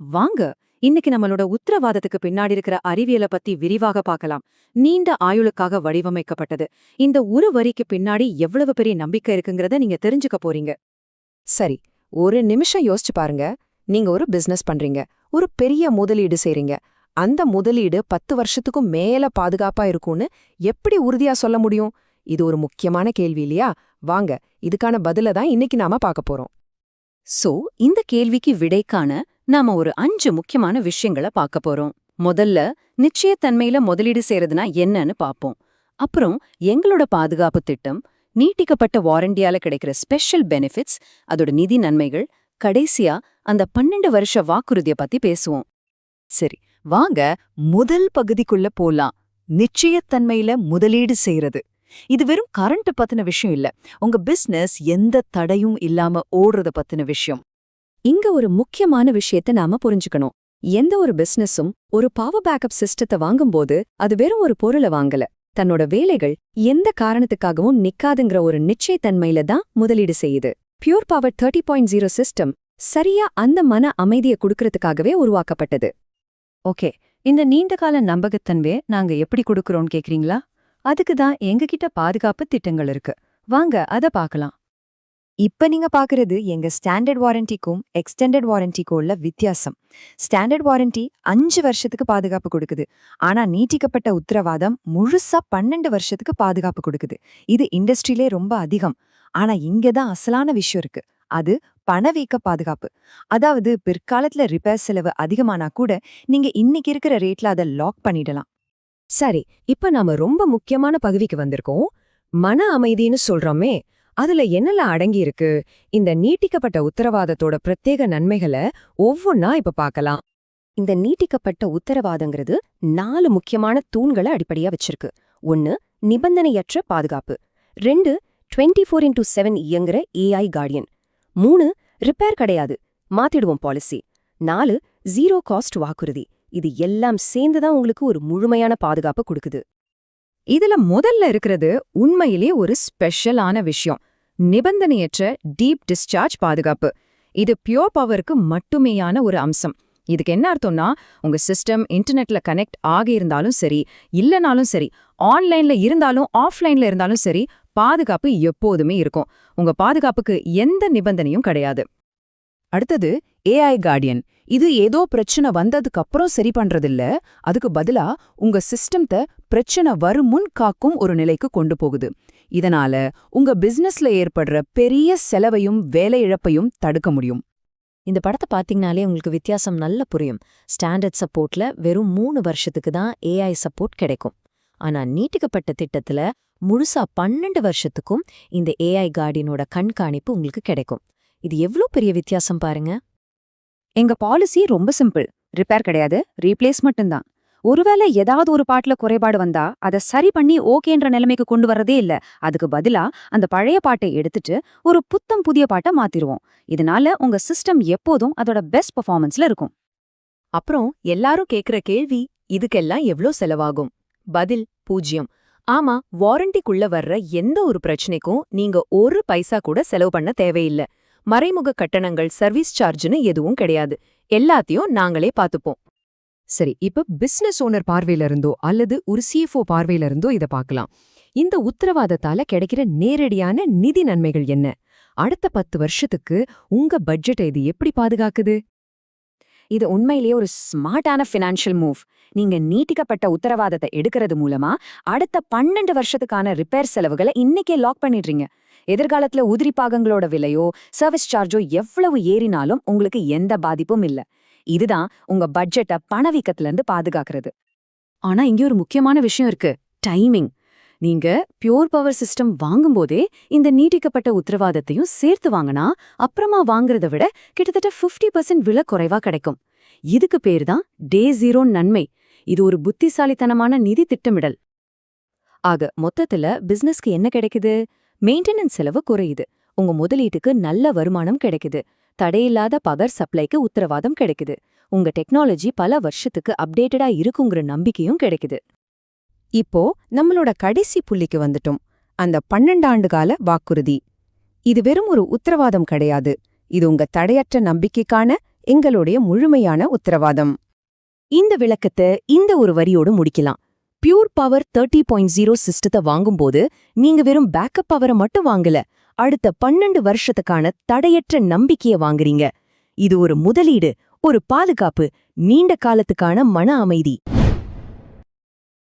வாங்க இன்னைக்கு நம்மளோட உத்தரவாதத்துக்கு பின்னாடி இருக்கிற அறிவியல பத்தி விரிவாக பார்க்கலாம். நீண்ட ஆயுளுக்காக வடிவமைக்கப்பட்டது. இந்த ஒரு வரிக்கு பின்னாடி எவ்வளவு பெரிய நம்பிக்கை இருக்குங்கிறத நீங்க தெரிஞ்சுக்க போறீங்க. சரி ஒரு நிமிஷம் யோசிச்சு பாருங்க. நீங்க ஒரு பிசினஸ் பண்றீங்க. ஒரு பெரிய முதலீடு செய்றீங்க. அந்த முதலீடு பத்து வருஷத்துக்கும் மேல பாதுகாப்பா இருக்கும்னு எப்படி உறுதியா சொல்ல முடியும்? இது ஒரு முக்கியமான கேள்வி இல்லையா? வாங்க இதுக்கான பதில தான் இன்னைக்கு நாம பார்க்க போறோம். சோ இந்த கேள்விக்கு விடைக்கான நாம ஒரு அஞ்சு முக்கியமான விஷயங்களை பார்க்க போறோம். முதல்ல நிச்சயத்தன்மையில முதலீடு செய்யறதுனா என்னன்னு பாப்போம் அப்புறம் எங்களோட பாதுகாப்பு திட்டம் நீட்டிக்கப்பட்ட வாரண்டியால கிடைக்கிற ஸ்பெஷல் பெனிஃபிட்ஸ் அதோட நிதி நன்மைகள் கடைசியா அந்த பன்னெண்டு வருஷ வாக்குறுதிய பத்தி பேசுவோம். சரி வாங்க முதல் பகுதிக்குள்ள போலாம். நிச்சயத்தன்மையில முதலீடு செய்யறது இது வெறும் கரண்ட் பத்தின விஷயம் இல்ல. உங்க பிசினஸ் எந்த தடையும் இல்லாம ஓடுறத பத்தின விஷயம். இங்க ஒரு முக்கியமான விஷயத்த நாம புரிஞ்சுக்கணும். எந்த ஒரு பிசினஸும் ஒரு பவர் பேக்கப் சிஸ்டத்தை வாங்கும்போது அது வெறும் ஒரு பொருளை வாங்கல. தன்னோட வேலைகள் எந்த காரணத்துக்காகவும் நிக்காதுங்கிற ஒரு நிச்சயத்தன்மையில தான் முதலீடு செய்யுது. Pure power thirty point zero system சரியா அந்த மன அமைதியை கொடுக்கறதுக்காகவே உருவாக்கப்பட்டது. ஓகே. இந்த நீண்டகால நம்பகத்தன்மையை நாங்க எப்படி கொடுக்கறோம்னு கேக்குறீங்களா? அதுக்கு தான் எங்ககிட்ட பாதுகாப்பு திட்டங்கள் இருக்கு. வாங்க அத பார்க்கலாம். இப்ப நீங்க பாக்குறது எங்க ஸ்டாண்டர்ட் வாரண்டிக்கும் எக்ஸ்டெண்டட் வாரண்டிக்கும் உள்ள வித்தியாசம். ஸ்டாண்டர்ட் வாரண்டி அஞ்சு வருஷத்துக்கு பாதுகாப்பு கொடுக்குது. ஆனா நீட்டிக்கப்பட்ட உத்தரவாதம் முழுசா பன்னெண்டு வருஷத்துக்கு பாதுகாப்பு கொடுக்குது. இது இண்டஸ்ட்ரியிலே ரொம்ப அதிகம். ஆனா இங்கதான் அசலான விஷயம் இருக்கு. அது பணவீக்க பாதுகாப்பு. அதாவது பிற்காலத்துல ரிப்பேர் செலவு அதிகமானா கூட நீங்க இன்னைக்கு இருக்கிற ரேட்ல அதை லாக் பண்ணிடலாம். சரி இப்ப நாம ரொம்ப முக்கியமான பகுதிக்கு வந்திருக்கோம். மன அமைதின்னு சொல்றோமே. அதுல என்னெல்லாம் அடங்கி இருக்கு? இந்த நீட்டிக்கப்பட்ட உத்தரவாதத்தோட பிரத்யேக நன்மைகளை ஒவ்வொன்னா இப்ப பார்க்கலாம் இந்த நீட்டிக்கப்பட்ட உத்தரவாதங்கிறது நாலு முக்கியமான தூண்களை அடிப்படையா வச்சிருக்கு. ஒன்னு நிபந்தனையற்ற பாதுகாப்பு. ரெண்டு டுவெண்ட்டி ஃபோர் இன்டூ செவன் இயங்குற ஏஐ கார்டியன் மூணு ரிப்பேர் கிடையாது. மாத்திடுவோம் பாலிசி நாலு ஜீரோ காஸ்ட் வாக்குறுதி. இது எல்லாம் சேர்ந்துதான் உங்களுக்கு ஒரு முழுமையான பாதுகாப்பு கொடுக்குது. இதுல முதல்ல இருக்கிறது உண்மையிலே ஒரு ஸ்பெஷலான விஷயம். நிபந்தனையற்ற டீப் டிஸ்சார்ஜ் பாதுகாப்பு. இது பியோர் பவருக்கு மட்டுமேயான ஒரு அம்சம். இதுக்கு என்ன அர்த்தம்னா உங்க சிஸ்டம் இன்டர்நெட்ல கனெக்ட் ஆகியிருந்தாலும் சரி இல்லனாலும் சரி ஆன்லைன்ல இருந்தாலும் ஆஃப்லைன்ல இருந்தாலும் சரி பாதுகாப்பு எப்போதுமே இருக்கும். உங்க பாதுகாப்புக்கு எந்த நிபந்தனையும் கிடையாது. அடுத்தது ஏஐ கார்டியன் இது ஏதோ பிரச்சனை வந்ததுக்கு அப்புறம் சரி பண்றதில்ல. அதுக்கு பதிலா உங்க சிஸ்டம்த பிரச்சனை வரும் முன் காக்கும் ஒரு நிலைக்கு கொண்டு போகுது. இதனால உங்க பிசினஸ்ல ஏற்படுற பெரிய செலவையும் வேலை இழப்பையும் தடுக்க முடியும். இந்த படத்தை பார்த்தீங்கனாலே உங்களுக்கு வித்தியாசம் நல்ல புரியும். ஸ்டாண்டர்ட் சப்போர்ட்ல வெறும் மூணு வருஷத்துக்கு தான் ஏஐ சப்போர்ட் கிடைக்கும். ஆனா நீட்டிக்கப்பட்ட திட்டத்துல முழுசா பன்னெண்டு வருஷத்துக்கும் இந்த ஏஐ கார்டியனோட கண்காணிப்பு உங்களுக்கு கிடைக்கும். இது எவ்ளோ பெரிய வித்தியாசம் பாருங்க. எங்க பாலிசி ரொம்ப சிம்பிள் ரிப்பேர் கிடையாது ரீப்ளேஸ் மட்டும்தான். ஒருவேளை ஏதாவது ஒரு பாட்டுல குறைபாடு வந்தா அதை சரி பண்ணி ஓகேன்ற நிலைமைக்கு கொண்டு வரதே இல்ல. அதுக்கு பதிலா அந்த பழைய பாட்டை எடுத்துட்டு ஒரு புத்தம் புதிய பாட்டை மாத்திருவோம். இதனால உங்க சிஸ்டம் எப்போதும் அதோட பெஸ்ட் பெர்ஃபார்மன்ஸ்ல இருக்கும். அப்புறம் எல்லாரும் கேக்குற கேள்வி இதுக்கெல்லாம் எவ்ளோ செலவாகும்? பதில் பூஜ்யம். ஆமா வாரண்டிக்குள்ள வர்ற எந்த ஒரு பிரச்சனைக்கும் நீங்க ஒரு பைசா கூட செலவு பண்ண தேவையில்ல. மறைமுக கட்டணங்கள் சர்வீஸ் சார்ஜ்னு எதுவும் கிடையாது. எல்லாத்தையும் நாங்களே பாத்துப்போம் சரி இப்ப பிசினஸ் ஓனர் பார்வையில இருந்தோ அல்லது ஒரு சிஎஃப்ஓ பார்வையில இருந்தோ இத பார்க்கலாம். இந்த உத்தரவாதத்தால கிடைக்கிற நேரடியான நிதி நன்மைகள் என்ன? அடுத்த பத்து வருஷத்துக்கு உங்க பட்ஜெட்டை இது எப்படி பாதுகாக்குது? இது உண்மையிலேயே ஒரு ஸ்மார்ட்டான ஃபினான்ஷியல் மூவ் நீங்க நீட்டிக்கப்பட்ட உத்தரவாதத்தை எடுக்கிறது மூலமா அடுத்த பன்னெண்டு வருஷத்துக்கான ரிப்பேர் செலவுகளை இன்னைக்கே லாக் பண்ணிடுறீங்க. எதிர்காலத்துல உதிரி பாகங்களோட விலையோ சர்வீஸ் சார்ஜோ எவ்வளவு ஏறினாலும் உங்களுக்கு எந்த பாதிப்பும் இல்ல. இதுதான் உங்க பட்ஜெட்டை பணவீக்கத்துல இருந்து பாதுகாக்கிறது. ஆனா இங்க ஒரு முக்கியமான விஷயம் இருக்கு. டைமிங் நீங்க பியூர் பவர் சிஸ்டம் வாங்கும்போதே இந்த நீட்டிக்கப்பட்ட உத்தரவாதத்தையும் சேர்த்து வாங்கினா அப்புறமா வாங்குறத விட கிட்டத்தட்ட 50% பர்சன்ட் விலை குறைவா கிடைக்கும். இதுக்கு பேர் தான் டே ஜீரோ நன்மை. இது ஒரு புத்திசாலித்தனமான நிதி திட்டமிடல். ஆக மொத்தத்துல பிசினஸ்க்கு என்ன கிடைக்குது? மெயின்டெனன்ஸ் செலவு குறையுது. உங்க முதலீட்டுக்கு நல்ல வருமானம் கிடைக்குது. தடையில்லாத பவர் சப்ளைக்கு உத்தரவாதம் கிடைக்குது. உங்க டெக்னாலஜி பல வருஷத்துக்கு அப்டேட்டடா இருக்குங்கிற நம்பிக்கையும் கிடைக்குது. இப்போ நம்மளோட கடைசி புள்ளிக்கு வந்துட்டோம். அந்த பன்னெண்டாண்டு கால வாக்குறுதி. இது வெறும் ஒரு உத்தரவாதம் கிடையாது. இது உங்க தடையற்ற நம்பிக்கைக்கான எங்களுடைய முழுமையான உத்தரவாதம். இந்த விளக்கத்தை இந்த ஒரு வரியோடு முடிக்கலாம். Pure power thirty point zero சிஸ்டத்தை வாங்கும்போது நீங்க வெறும் பேக்கப் பவரை மட்டும் வாங்கல. அடுத்த பன்னெண்டு வருஷத்துக்கான தடையற்ற நம்பிக்கைய வாங்குறீங்க. இது ஒரு முதலீடு ஒரு பாதுகாப்பு நீண்ட காலத்துக்கான மன அமைதி.